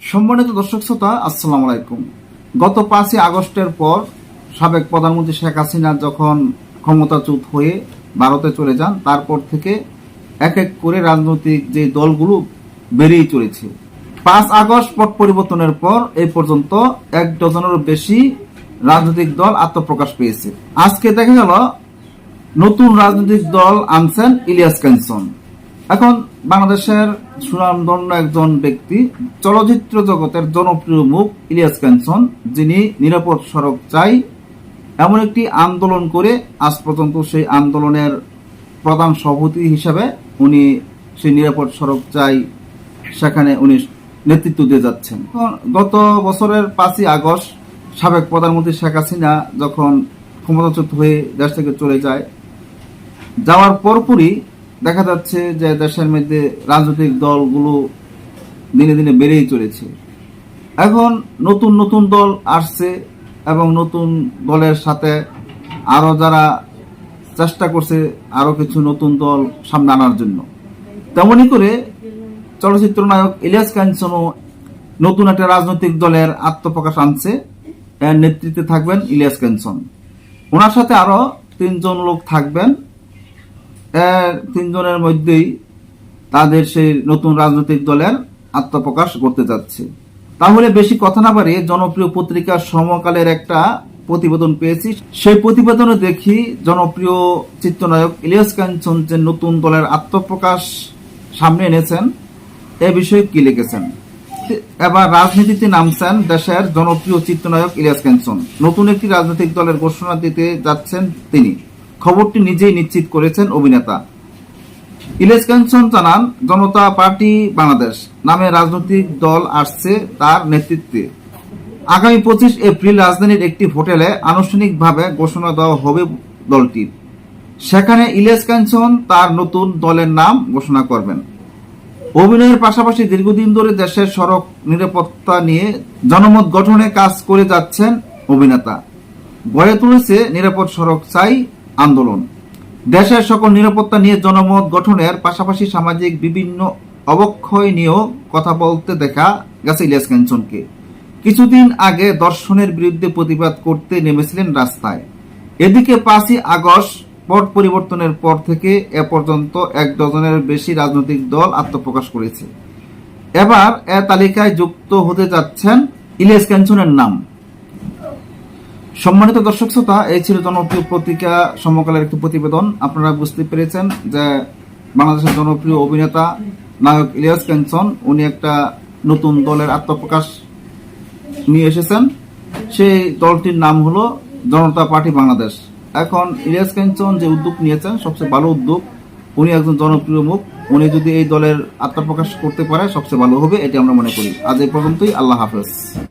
সম্মানিত দর্শক শ্রোতা, আসসালাম আলাইকুম। গত পাঁচই আগস্টের পর সাবেক প্রধানমন্ত্রী শেখ হাসিনা যখন ক্ষমতাচ্যুত হয়ে ভারতে চলে যান, তারপর থেকে এক এক করে রাজনৈতিক যে দলগুলো বেড়েই চলেছে। পাঁচ আগস্ট পট পরিবর্তনের পর এই পর্যন্ত এক ডজনেরও বেশি রাজনৈতিক দল আত্মপ্রকাশ পেয়েছে। আজকে দেখা গেল, নতুন রাজনৈতিক দল আনছেন ইলিয়াস ক্যানসন এখন বাংলাদেশের সুনামধন্য একজন ব্যক্তি, চলচ্চিত্র জগতের জনপ্রিয় মুখ ইলিয়াস ক্যানসন, যিনি নিরাপদ সড়ক চাই, এমন একটি আন্দোলন করে আজ পর্যন্ত সেই আন্দোলনের প্রধান সভাপতি হিসাবে উনি সেই নিরাপদ সড়ক চাই সেখানে উনি নেতৃত্ব দিয়ে যাচ্ছেন। গত বছরের পাঁচই আগস্ট সাবেক প্রধানমন্ত্রী শেখ হাসিনা যখন ক্ষমতাচ্যুত হয়ে দেশ থেকে চলে যায়, যাওয়ার পরপরই দেখা যাচ্ছে যে দেশের মধ্যে রাজনৈতিক দলগুলো দিনে দিনে বেড়েই চলেছে। এখন নতুন নতুন দল আসছে এবং নতুন দলের সাথে আরও যারা চেষ্টা করছে আরও কিছু নতুন দল সামনে আনার জন্য। তেমনি করে চলচ্চিত্র নায়ক ইলিয়াস কাঞ্চনও নতুন একটা রাজনৈতিক দলের আত্মপ্রকাশ আনছে। এর নেতৃত্বে থাকবেন ইলিয়াস কাঞ্চন। ওনার সাথে আরও তিনজন লোক থাকবেন। তিনজনের মধ্যেই তাদের সেই নতুন রাজনৈতিক দলের আত্মপ্রকাশ করতে যাচ্ছে। তাহলে বেশি কথা না বাড়িয়ে জনপ্রিয় পত্রিকা সমকালের একটা প্রতিবেদন পেয়েছি। সেই প্রতিবেদনে দেখি জনপ্রিয় চিত্রনায়ক ইলিয়াস কাঞ্চন যে নতুন দলের আত্মপ্রকাশ সামনে এনেছেন, এ বিষয়ে কি লিখেছেন? এবার রাজনীতিতে নামছেন দেশের জনপ্রিয় চিত্রনায়ক ইলিয়াস কাঞ্চন। নতুন একটি রাজনৈতিক দলের ঘোষণা দিতে যাচ্ছেন তিনি। খবরটি নিজেই নিশ্চিত করেছেন অভিনেতা। ইলিয়াস কাঞ্চন জানান, জনতা পার্টি বাংলাদেশ, নামে রাজনৈতিক দল আসছে তার নেতৃত্বে। আগামী পঁচিশ এপ্রিল রাজধানীর একটি হোটেলে আনুষ্ঠানিকভাবে ঘোষণা দেওয়া হবে দলটির সেখানে ইলিয়াস কাঞ্চন তার নতুন দলের নাম ঘোষণা করবেন। অভিনয়ের পাশাপাশি দীর্ঘদিন ধরে দেশের সড়ক নিরাপত্তা নিয়ে জনমত গঠনে কাজ করে যাচ্ছেন অভিনেতা। গড়ে তুলেছে নিরাপদ সড়ক চাই আন্দোলন। দেশের সকল নিরাপত্তা নিয়ে জনমত গঠনের পাশাপাশি সামাজিক বিভিন্ন অবক্ষয় নিয়েও কথা বলতে দেখা গেছে ইলিয়াস কাঞ্চনকে। কিছুদিন আগে দর্শনের বিরুদ্ধে প্রতিবাদ করতে নেমেছিলেন রাস্তায়। এদিকে পাঁচই আগস্ট পট পরিবর্তনের পর থেকে এ পর্যন্ত এক ডজনের বেশি রাজনৈতিক দল আত্মপ্রকাশ করেছে। এবার এ তালিকায় যুক্ত হতে যাচ্ছেন ইলিয়াস ক্যাঞ্চনের নাম। সম্মানিত দর্শক শ্রোতা, এই ছিল জনপ্রিয় পত্রিকা সমকালের একটি প্রতিবেদন। আপনারা বুঝতে পেরেছেন যে বাংলাদেশের জনপ্রিয় অভিনেতা নায়ক ইলিয়াস ক্যাঞ্চন উনি একটা নতুন দলের আত্মপ্রকাশ নিয়ে এসেছেন। সেই দলটির নাম হলো জনতা পার্টি বাংলাদেশ। এখন ইলিয়াস কাঞ্চন যে উদ্যোগ নিয়েছেন, সবচেয়ে ভালো উদ্যোগ, উনি একজন জনপ্রিয় মুখ। উনি যদি এই দলের আত্মপ্রকাশ করতে পারে, সবচেয়ে ভালো হবে, এটি আমরা মনে করি। আজ এই পর্যন্তই, আল্লাহ হাফেজ।